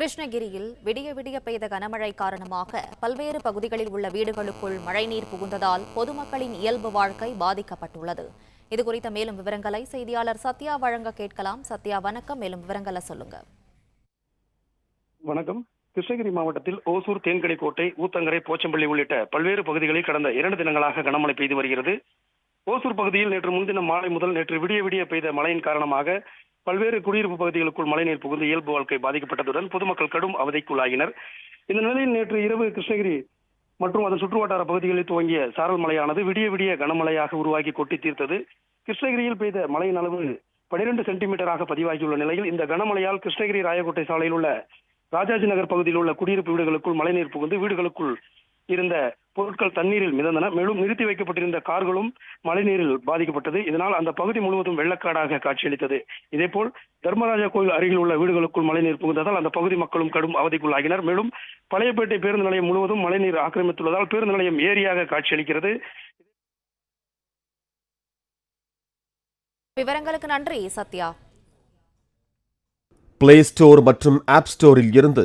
கிருஷ்ணகிரியில் விடிய விடிய பெய்த கனமழை காரணமாக பல்வேறு பகுதிகளில் உள்ள வீடுகளுக்குள் மழைநீர் புகுந்ததால் பொதுமக்களின் இயல்பு வாழ்க்கை பாதிக்கப்பட்டுள்ளது. இதுகுறித்த மேலும் விவரங்களை செய்தியாளர் சத்யா வழங்க கேட்கலாம். சத்யா வணக்கம். மேலும் விவரங்களை சொல்லுங்க. வணக்கம். கிருஷ்ணகிரி மாவட்டத்தில் ஓசூர் தேன்கனி கோட்டை ஊத்தங்கரை போச்சம்பள்ளி உள்ளிட்ட பல்வேறு பகுதிகளில் கடந்த இரண்டு தினங்களாக கனமழை பெய்து வருகிறது. ஓசூர் பகுதியில் நேற்று முன்தினம் மாலை முதல் நேற்று விடிய விடிய பெய்த மழையின் காரணமாக பல்வேறு குடியிருப்பு பகுதிகளுக்குள் மழைநீர் புகுந்து இயல்பு வாழ்க்கை பாதிக்கப்பட்டதுடன் பொதுமக்கள் கடும் அவதிக்குள்ளாகினர். இந்த நிலையில் நேற்று இரவு கிருஷ்ணகிரி மற்றும் அதன் சுற்றுவட்டார பகுதிகளில் துவங்கிய சாரல் மழையானது விடிய விடிய கனமழையாக உருவாகி கொட்டி தீர்த்தது. கிருஷ்ணகிரியில் பெய்த மழையின் அளவு பனிரெண்டு சென்டிமீட்டராக பதிவாகியுள்ள நிலையில் இந்த கனமழையால் கிருஷ்ணகிரி ராயக்கோட்டை சாலையில் உள்ள ராஜாஜி நகர் பகுதியில் உள்ள குடியிருப்பு வீடுகளுக்குள் மழைநீர் புகுந்து வீடுகளுக்குள் இருந்த பொருட்கள் தண்ணீரில் மிதந்தன. மேலும் நிறுத்தி வைக்கப்பட்டிருந்த கார்களும் மழைநீரில் பாதிக்கப்பட்டது. இதனால் அந்த பகுதி முழுவதும் வெள்ளக்காடாக காட்சியளித்தது. இதேபோல் தர்மராஜா கோயில் அருகில் உள்ள வீடுகளுக்குள் மழைநீர் புகுந்ததால் அந்த பகுதி மக்களும் கடும் அவதிக்குள்ளாகினர். மேலும் பழையப்பேட்டை பேருந்து நிலையம் முழுவதும் மழைநீர் ஆக்கிரமித்துள்ளதால் பேருந்து நிலையம் ஏரியாக காட்சியளிக்கிறது. விவரங்களுக்கு நன்றி சத்யா. பிளே ஸ்டோர் மற்றும் ஆப் ஸ்டோரில் இருந்து